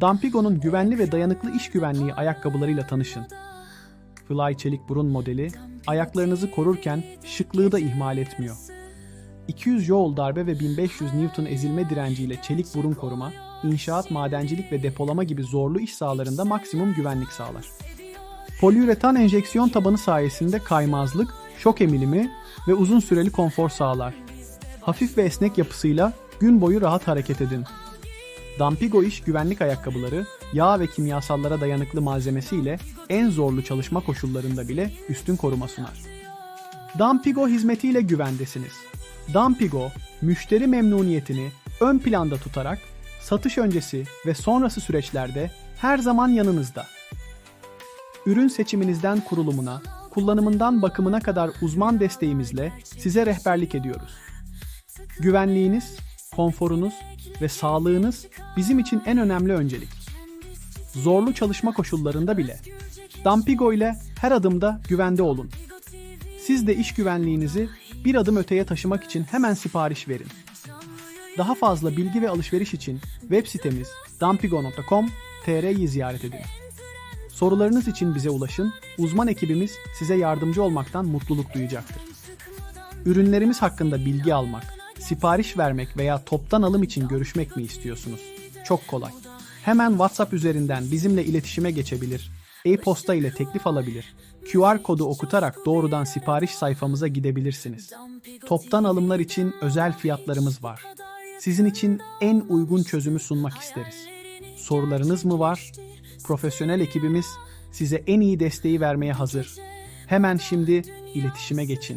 Dampigo'nun güvenli ve dayanıklı iş güvenliği ayakkabılarıyla tanışın. Fly çelik burun modeli, ayaklarınızı korurken şıklığı da ihmal etmiyor. 200 joule darbe ve 1500 Newton ezilme direnciyle çelik burun koruma, inşaat, madencilik ve depolama gibi zorlu iş sahalarında maksimum güvenlik sağlar. Poliüretan enjeksiyon tabanı sayesinde kaymazlık, şok emilimi ve uzun süreli konfor sağlar. Hafif ve esnek yapısıyla gün boyu rahat hareket edin. Dampigo iş güvenlik ayakkabıları, yağ ve kimyasallara dayanıklı malzemesiyle en zorlu çalışma koşullarında bile üstün koruma sunar. Dampigo hizmetiyle güvendesiniz. Dampigo, müşteri memnuniyetini ön planda tutarak satış öncesi ve sonrası süreçlerde her zaman yanınızda. Ürün seçiminizden kurulumuna, kullanımından bakımına kadar uzman desteğimizle size rehberlik ediyoruz. Güvenliğiniz, konforunuz ve sağlığınız bizim için en önemli öncelik. Zorlu çalışma koşullarında bile Dampigo ile her adımda güvende olun. Siz de iş güvenliğinizi bir adım öteye taşımak için hemen sipariş verin. Daha fazla bilgi ve alışveriş için web sitemiz dampigo.com.tr'yi ziyaret edin. Sorularınız için bize ulaşın, uzman ekibimiz size yardımcı olmaktan mutluluk duyacaktır. Ürünlerimiz hakkında bilgi almak, sipariş vermek veya toptan alım için görüşmek mi istiyorsunuz? Çok kolay. Hemen WhatsApp üzerinden bizimle iletişime geçebilir, e-posta ile teklif alabilir, QR kodu okutarak doğrudan sipariş sayfamıza gidebilirsiniz. Toptan alımlar için özel fiyatlarımız var. Sizin için en uygun çözümü sunmak isteriz. Sorularınız mı var? Profesyonel ekibimiz size en iyi desteği vermeye hazır. Hemen şimdi iletişime geçin.